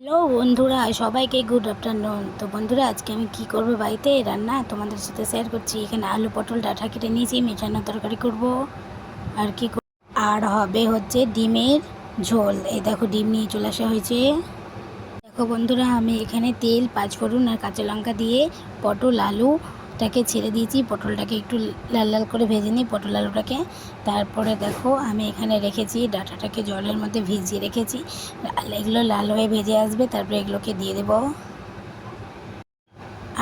Hello বন্ধুরা, সবাইকে good afternoon তো বন্ধুরা, আজকে আমি কি করব বাড়িতে? রান্না তোমাদের সাথে শেয়ার করছি। এখানে আলু, পটল, ডাঁটা কেটে নিয়েছি, মেশানো তরকারি করব। আর কি আর হবে হচ্ছে ডিমের ঝোল। এই দেখো, ডিম নিয়ে চলে আসা হয়েছে। দেখো বন্ধুরা, আমি এখানে তেল, পাঁচফোড়ন আর কাঁচা লঙ্কা দিয়ে পটল আলুটাকে ছেড়ে দিয়েছি। পটলটাকে একটু লাল লাল করে ভেজে নিই পটল আলুটাকে। তারপরে দেখো আমি এখানে রেখেছি ডাটাটাকে জলের মধ্যে ভিজিয়ে রেখেছি। এগুলো লাল হয়ে ভেজে আসবে, তারপরে এগুলোকে দিয়ে দেবো।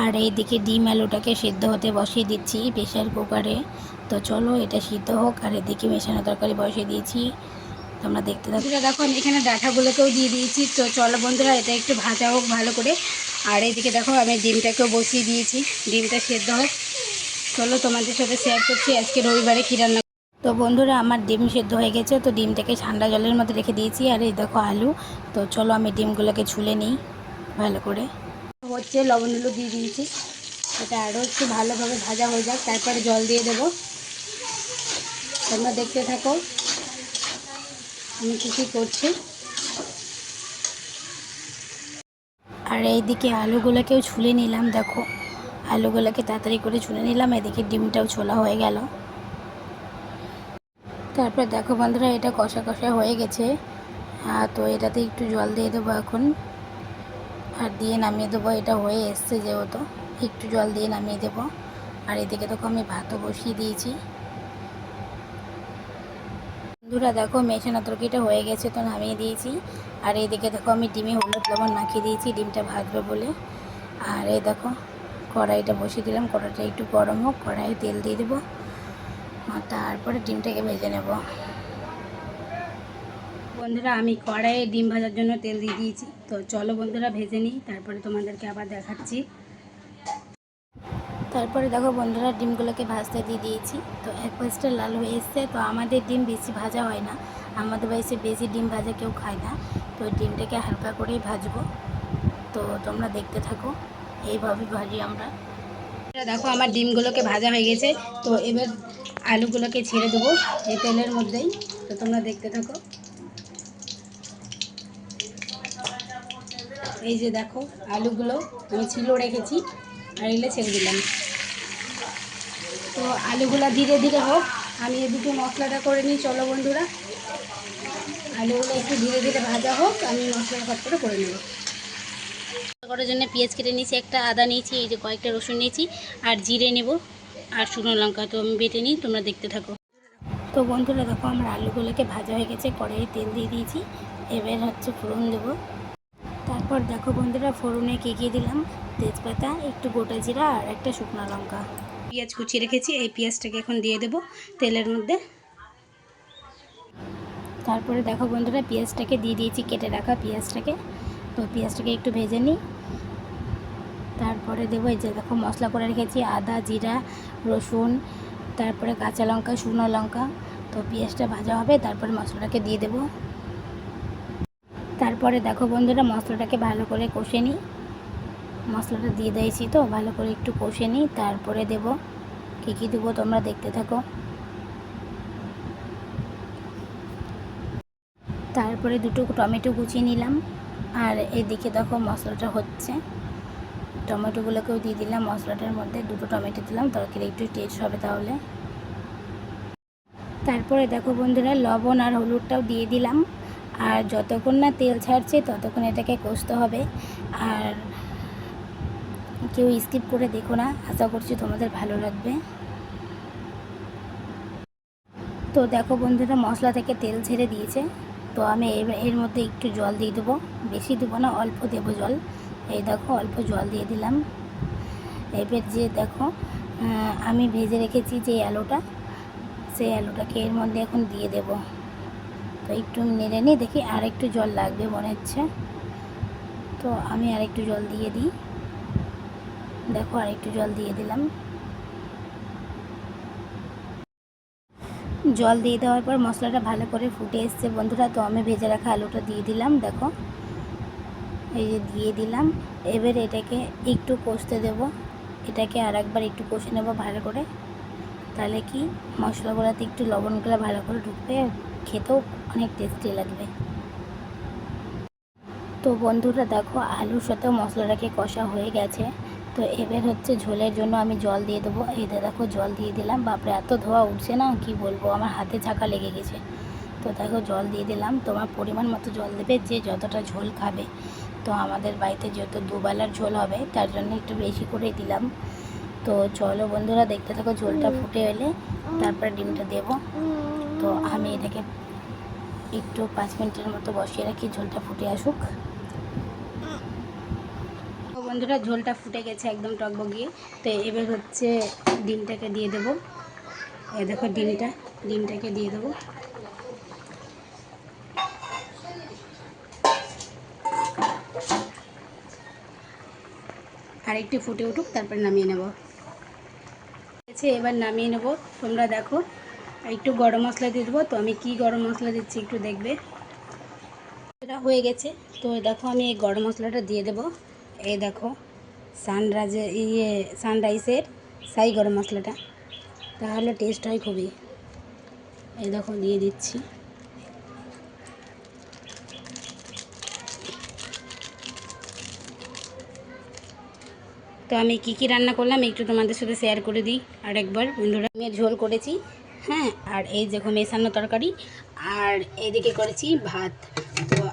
আর এইদিকে ডিম আলুটাকে সিদ্ধ হতে বসিয়ে দিচ্ছি প্রেশার কুকারে। তো চলো এটা সিদ্ধ হোক, আর এদিকে মেশানো তরকারি বসিয়ে দিয়েছি। তোমরা দেখতে থাকো। দেখো আমি এখানে ডাঁটাগুলোকেও দিয়ে দিয়েছি। তো চলো বন্ধুরা, এটা একটু ভাজা হোক ভালো করে। আর এইদিকে দেখো আমি ডিমটাকেও বসিয়ে দিয়েছি। ডিমটা সেদ্ধ হোক। চলো তোমাদের সাথে শেয়ার করছি আজকে রবিবারে কী রান্না তো বন্ধুরা, আমার ডিম সেদ্ধ হয়ে গেছে, তো ডিমটাকে ঠান্ডা জলের মধ্যে রেখে দিয়েছি। আর এই দেখো আলু। তো চলো আমি ডিমগুলোকে ছুলে নিই ভালো করে। হচ্ছে লবণ হলুদ দিয়ে দিয়েছি। এটা আরও একটু ভালোভাবে ভাজা হয়ে যাক, তারপরে জল দিয়ে দেবো। তোমরা দেখতে থাকো। আমি কী কী করছি। আর এইদিকে আলুগুলোকেও ছুলে নিলাম দেখো। আলুগুলোকে তাড়াতাড়ি করে ছুলে নিলাম এদিকে ডিমটাও ছোলা হয়ে গেল। তারপর দেখো বন্ধুরা এটা কষা কষা হয়ে গেছে। আহ, তো এটাতে একটু জল দিয়ে দেবো এখন। আর দিয়ে নামিয়ে দেবো এটা হয়ে এসছে যেহেতু। একটু জল দিয়ে নামিয়ে দেবো। আর এদিকে দেখো আমি ভাতও বসিয়ে দিয়েছি। বন্ধুরা দেখো, মেশানো তরকারিটা হয়ে গেছে তো নামিয়ে দিয়েছি। আর এইদিকে দেখো, আমি ডিমে হলুদ লবণ মাখিয়ে দিয়েছি, ডিমটা ভাজবে বলে। আর এই দেখো, কড়াইটা বসিয়ে দিলাম, কড়াইটা একটু গরম হোক, কড়াইয়ে তেল দিয়ে দেবো। তারপরে ডিমটাকে ভেজে নেব। বন্ধুরা, আমি কড়াইয়ে ডিম ভাজার জন্য তেল দিয়ে দিয়েছি। তো চলো বন্ধুরা, ভেজে নিই, তারপরে তোমাদেরকে আবার দেখাচ্ছি। তারপরে দেখো বন্ধুরা ডিমগুলোকে ভাজতে দিয়ে দিয়েছি। তো এক পাশটা লাল হয়ে এসছে, তো আমাদের ডিম বেশি ভাজা হয় না। আমাদের বাড়িতে বেশি ডিম ভাজা কেউ খায় না। তো ডিমটাকে হালকা করেই ভাজবো। তো তোমরা দেখতে থাকো, এইভাবে ভাজি আমরা। দেখো আমার ডিমগুলোকে ভাজা হয়ে গেছে, তো এবার আলুগুলোকে ছেড়ে দেবো এই তেলের মধ্যেই। তো তোমরা দেখতে থাকো। এই যে দেখো, আলুগুলো আমি ছিল রেখেছি, আর এগুলো ছেড়ে দিলাম। তো আলুগুলো ধীরে ধীরে হোক, আমি এদিকে মশলাটা করে নিই, চলো বন্ধুরা। আলুগুলো একটু ধীরে ধীরে ভাজা হোক, আমি মশলা ফট করে করে নেব। করার জন্য পেঁয়াজ কেটে নিয়েছি, একটা আদা নিয়েছি, এই যে কয়েকটা রসুন নিয়েছি, আর জিরে নেব, আর শুকনো লঙ্কা তো আমি বেটে নিই, তোমরা দেখতে থাকো। তো বন্ধুরা, দেখো আমার আলুগুলোকে ভাজা হয়ে গেছে, কড়াইয়ে তেল দিয়ে দিয়েছি, এবার হচ্ছে ফোড়ন দেবো। তারপর দেখো বন্ধুরা, ফোড়নে কী কী দিলাম? তেজপাতা, একটু গোটা জিরা, আর একটা শুকনো লঙ্কা। পেঁয়াজ কুচিয়ে রেখেছি, এই পেঁয়াজটাকে এখন দিয়ে দেবো তেলের মধ্যে। তারপরে দেখো বন্ধুরা, পেঁয়াজটাকে দিয়ে দিয়েছি, কেটে রাখা পেঁয়াজটাকে। তো পেঁয়াজটাকে একটু ভেজে নিই। তারপরে দেবো এই যে দেখো মশলা করে রেখেছি, আদা, জিরা, রসুন, তারপরে কাঁচা লঙ্কা, শুকনো লঙ্কা। তো পেঁয়াজটা ভাজা হবে, তারপরে মশলাটাকে দিয়ে দেবো। তারপরে দেখো বন্ধুরা, মশলাটাকে ভালো করে কষে নিই। মশলাটা দিয়ে দিয়েছি তো, ভালো করে একটু কষে নিই, তারপরে দেব। কী কী দেবো তোমরা দেখতে থাকো। তারপরে দুটো টমেটো কুচিয়ে নিলাম। আর এদিকে দেখো মশলাটা হচ্ছে। টমেটোগুলোকেও দিয়ে দিলাম, মশলাটার মধ্যে দুটো টমেটো দিলাম তরকারি একটু টেস্ট হবে তাহলে। তারপরে দেখো বন্ধুরা, লবণ আর হলুদটাও দিয়ে দিলাম। আর যতক্ষণ না তেল ছাড়ছে, ততক্ষণ এটাকে কষতে হবে। আর কেউ স্কিপ করে দেখো না। আশা করছি তোমাদের ভালো লাগবে। তো দেখো বন্ধুরা, মশলা থেকে তেল ছেড়ে দিয়েছে। তো আমি এর মধ্যে একটু জল দিয়ে দেবো। বেশি দেবো না, অল্প দেবো জল। এই দেখো, অল্প জল দিয়ে দিলাম। এবার যে দেখো আমি ভেজে রেখেছি যে আলুটা সেই আলুটাকে এর মধ্যে এখন দিয়ে দেবো। তো একটু নেড়ে নিই দেখি আর একটু জল লাগবে মনে হচ্ছে। তো আমি আর একটু জল দিয়ে দিই। দেখো আর একটু জল দিয়ে দিলাম। জল দিয়ে দেওয়ার পর মশলাটা ভালো করে ফুটে এসছে বন্ধুরা, তো আমি ভেজে রাখা আলুটা দিয়ে দিলাম, দেখো। এই যে দিয়ে দিলাম, এবার এটাকে একটু কষতে দেব। এটাকে আর একবার একটু কষে নেব ভালো করে। তাহলে কি মশলাগুলোতে একটু লবণগুলো ভালো করে ঢুকবে, খেতেও অনেক টেস্টি লাগবে। তো বন্ধুরা, দেখো, আলুর সাথে মশলাটাকে কষা হয়ে গেছে। তো এবার হচ্ছে ঝোলের জন্য আমি জল দিয়ে দেবো। এই দেখো জল দিয়ে দিলাম। বাপরে এত ধোয়া উঠছে না কি বলব? আমার হাতে ছাকা লেগে গেছে। তো দেখো জল দিয়ে দিলাম। তোমার পরিমাণ মতো জল দেবে যে যতটা ঝোল খাবে। তো আমাদের বাড়িতে যেহেতু দুবেলার ঝোল হবে তার জন্য একটু বেশি করে দিলাম। তো চলো বন্ধুরা দেখতে থাকো ঝোলটা ফুটে এলে তারপরে ডিমটা দেবো। তো আমি এটাকে একটু পাঁচ মিনিটের মতো বসিয়ে রাখি ঝোলটা ফুটে আসুক। বন্ধুরা, ঝোলটা ফুটে গেছে একদম টকবগিয়ে। তো এবার হচ্ছে ডিমটাকে দিয়ে দেবো। এই দেখো ডিমটা, ডিমটাকে দিয়ে দেবো। আর একটু ফুটে উঠুক, তারপর নামিয়ে নেব। আছে এবার নামিয়ে নেব। তোমরা দেখো, একটু গরম মশলা দিয়ে দেবো। তো আমি কি গরম মশলা দিচ্ছি একটু দেখবে। এটা হয়ে গেছে। তো দেখো আমি এই গরম মশলাটা দিয়ে দেবো। এই দেখো সানরাইজের ইয়ে সানরাইসের সাই গরম মশলাটা। তাহলে টেস্ট হয় খুবই। এই দেখো, দিয়ে দিচ্ছি। তো আমি কি কি রান্না করলাম একটু তোমাদের সাথে শেয়ার করে দিই আর একবার বন্ধুরা। আমি ঝোল করেছি হ্যাঁ আর এই দেখো মেশানো তরকারি, আর এদিকে করেছি ভাত। তো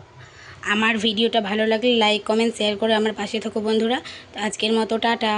আমার ভিডিওটা ভালো লাগলে লাইক কমেন্ট শেয়ার করে আমার পাশে থাকো বন্ধুরা। তো আজকের মতো টাটা।